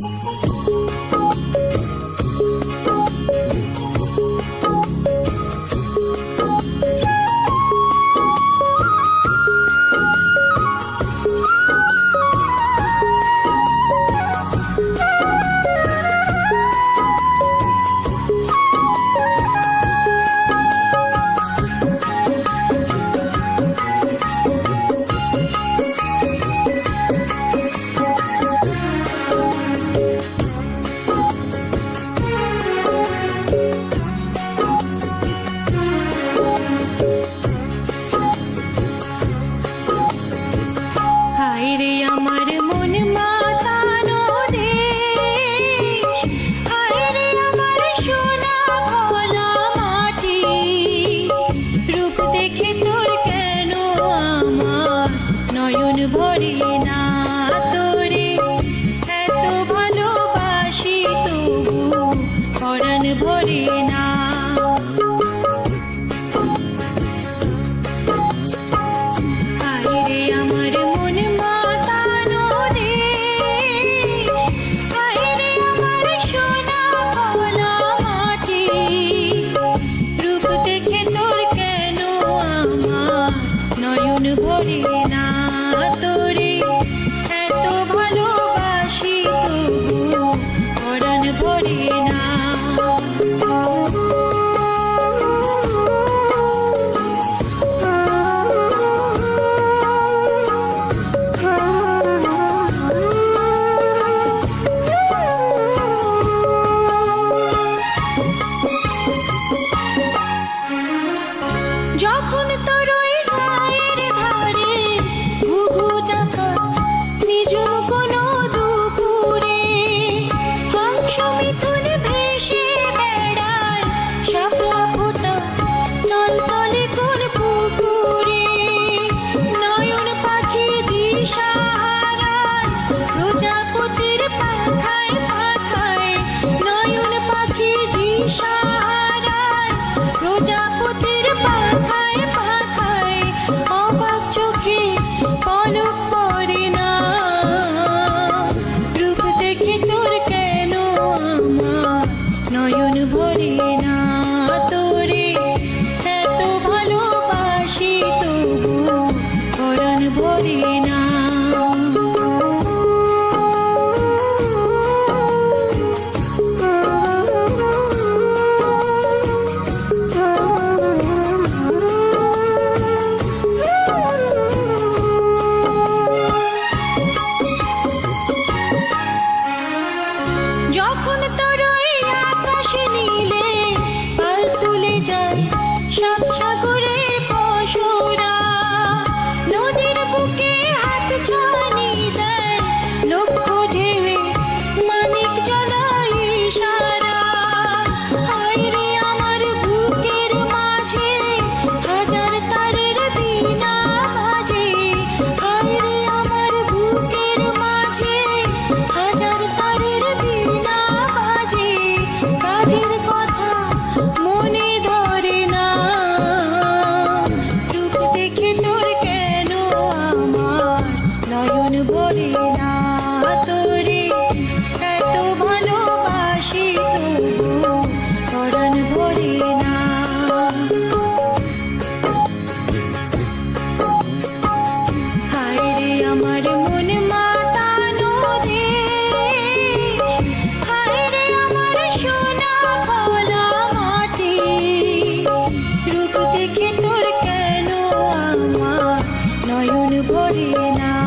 Música যখন তা যখন তরই আকাশে নীলে পাল তুলে যায় সাত সাগরের পশুরা নদীর বুকে নয়ন ভরে না